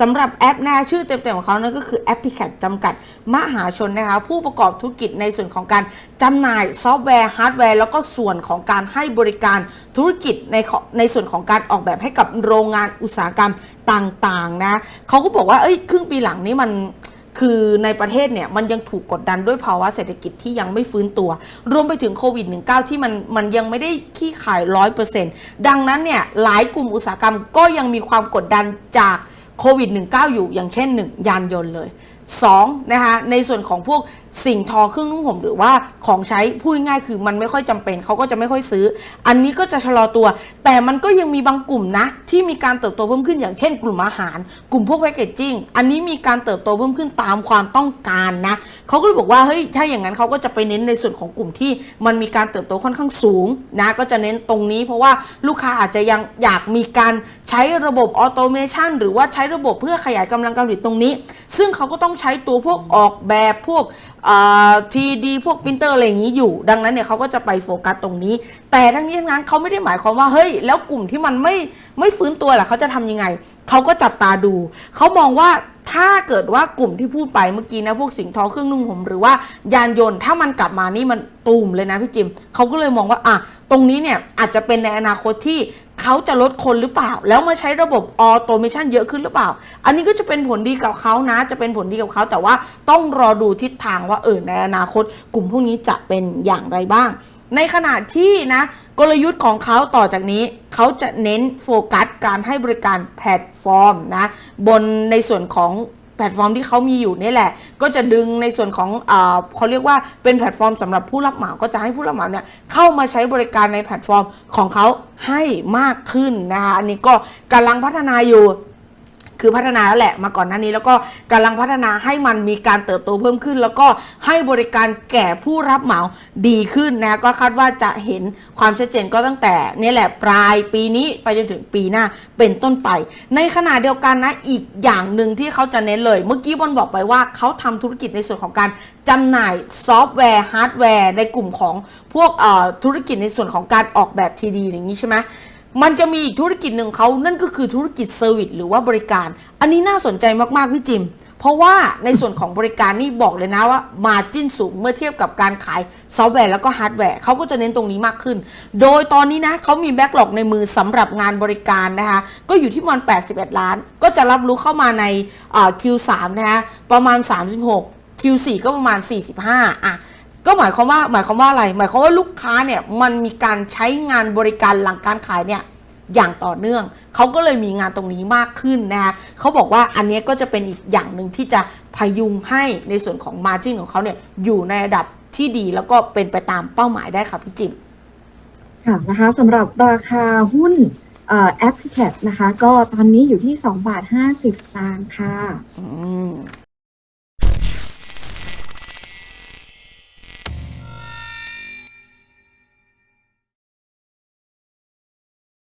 สำหรับแอปนะคะชื่อเต็มๆของเขานั่นก็คือแอปพลิเคชจำกัดมหาชนนะคะผู้ประกอบธุรกิจในส่วนของการจำหน่ายซอฟต์แวร์ฮาร์ดแวร์ แล้วก็ส่วนของการให้บริการธุรกิจในในส่วนของการออกแบบให้กับโรงงานอุตสาหกรรมต่างๆนะเขาก็บอกว่าเอ้ยครึ่งปีหลังนี้มันคือในประเทศเนี่ยมันยังถูกกดดันด้วยภาวะเศรษฐกิจที่ยังไม่ฟื้นตัว รวมไปถึงโควิด -19 ที่มันมันยังไม่ได้ขี้ขายร้อยเปอร์เซ็นต์ดังนั้นเนี่ยหลายกลุ่มอุตสาหกรรมก็ยังมีความกดดันจาก โควิด -19 อยู่อย่างเช่นหนึ่งยานยนต์เลย 2นะคะในส่วนของพวกสิ่งทอเครื่องนุ่งห่มหรือว่าของใช้พูดง่ายๆคือมันไม่ค่อยจำเป็นเขาก็จะไม่ค่อยซื้อ อันนี้ก็จะชะลอตัว แต่มันก็ยังมีบางกลุ่มนะ ที่มีการเติบโตเพิ่มขึ้นอย่างเช่น กลุ่มอาหาร กลุ่มพวกแพคเกจจิ้งอันนี้มีการเติบโตเพิ่มขึ้นตามความต้องการนะเขาก็เลยบอกว่าเฮ้ยถ้าอย่างนั้นเขาก็จะไปเน้นในส่วนของกลุ่มที่มันมีการเติบโตค่อนข้างสูงนะก็จะเน้นตรงนี้ เพราะว่าลูกค้าอาจจะยังอยากมีการใช้ระบบออโตเมชันหรือว่าใช้ระบบเพื่อขยายกำลังการผลิตตรงนี้ ซึ่งเขาก็ต้องใช้ตัวพวกออกแบบพวกทีดีพวกปรินเตอร์อะไรอย่างนี้อยู่ ดังนั้นเนี่ยเขาก็จะไปโฟกัสตรงนี้ แต่ทั้งนี้ทั้งนั้นเขาไม่ได้หมายความว่าเฮ้ย แล้วกลุ่มที่มันไม่ไม่ฟื้นตัวล่ะเขาจะทำยังไง เขาก็จับตาดู เขามองว่าถ้าเกิดว่ากลุ่มที่พูดไปเมื่อกี้นะพวกสิงทอเครื่องนุ่งห่มหรือว่ายานยนต์ถ้ามันกลับมานี่มันตูมเลยนะพี่จิมเขาก็เลยมองว่าอะตรงนี้เนี่ยอาจจะเป็นในอนาคตที่ เขาจะลดคนหรือเปล่า แล้วมาใช้ระบบออโตเมชันเยอะขึ้นหรือเปล่า อันนี้ก็จะเป็นผลดีกับเขานะ จะเป็นผลดีกับเขาแต่ว่าต้องรอดูทิศทางว่าเออในอนาคต กลุ่มพวกนี้จะเป็นอย่างไรบ้าง ในขณะที่นะกลยุทธ์ของเขาต่อจากนี้เขาจะเน้นโฟกัสการให้บริการแพลตฟอร์มนะบนในส่วนของ แพลตฟอร์มที่เขามีอยู่นี่แหละ ก็จะดึงในส่วนของเอเขาเรียกว่าเป็นแพลตฟอร์มสำหรับผู้รับเหมาก็จะให้ผู้รับเหมาเนี่ยเข้ามาใช้บริการในแพลตฟอร์มของเขาให้มากขึ้นนะคะอันนี้ก็กำลังพัฒนาอยู่ คือพัฒนาแล้วแหละมาก่อนหน้านี้ แล้วก็กำลังพัฒนาให้มันมีการเติบโตเพิ่มขึ้น แล้วก็ให้บริการแก่ผู้รับเหมาดีขึ้นนะก็คาดว่าจะเห็นความชัดเจนก็ตั้งแต่นี่แหละปลายปีนี้ไปจนถึงปีหน้าเป็นต้นไป ในขณะเดียวกันนะอีกอย่างหนึ่งที่เขาจะเน้นเลย เมื่อกี้บอลบอกไปว่าเขาทำธุรกิจในส่วนของการจำหน่ายซอฟต์แวร์ฮาร์ดแวร์ในกลุ่มของพวกธุรกิจในส่วนของการออกแบบทีดีอย่างนี้ใช่ไหม มันจะมีอีกธุรกิจหนึ่งเขานั่นก็คือธุรกิจเซอร์วิสหรือว่าบริการ อันนี้น่าสนใจมากๆพี่จิม เพราะว่าในส่วนของบริการนี่บอกเลยนะว่ามาจิ้นสูงเมื่อเทียบกับการขายซอฟต์แวร์แล้วก็ฮาร์ดแวร์เขาก็จะเน้นตรงนี้มากขึ้น โดยตอนนี้นะเขามีแบ็กหลอกในมือสำหรับงานบริการนะคะก็อยู่ที่ประมาณ81 ล้าน ก็จะรับรู้เข้ามาใน Q3 นะคะประมาณ 36 Q4 ก็ประมาณ 45อะ ก็หมายความว่าหมายความว่าอะไร หมายความว่าลูกค้าเนี่ยมันมีการใช้งานบริการหลังการขายเนี่ยอย่างต่อเนื่อง เขาก็เลยมีงานตรงนี้มากขึ้นนะคะเขาบอกว่าอันเนี้ยก็จะเป็นอีกอย่างหนึ่งที่จะพยุงให้ในส่วนของมาจิ้นของเขาเนี่ยอยู่ในระดับที่ดีแล้วก็เป็นไปตามเป้าหมายได้ค่ะพี่จิมค่ะนะคะสำหรับราคาหุ้นแอปพลิเคชนะคะ ก็ตอนนี้อยู่ที่2บาท50สตางค์ค่ะอืม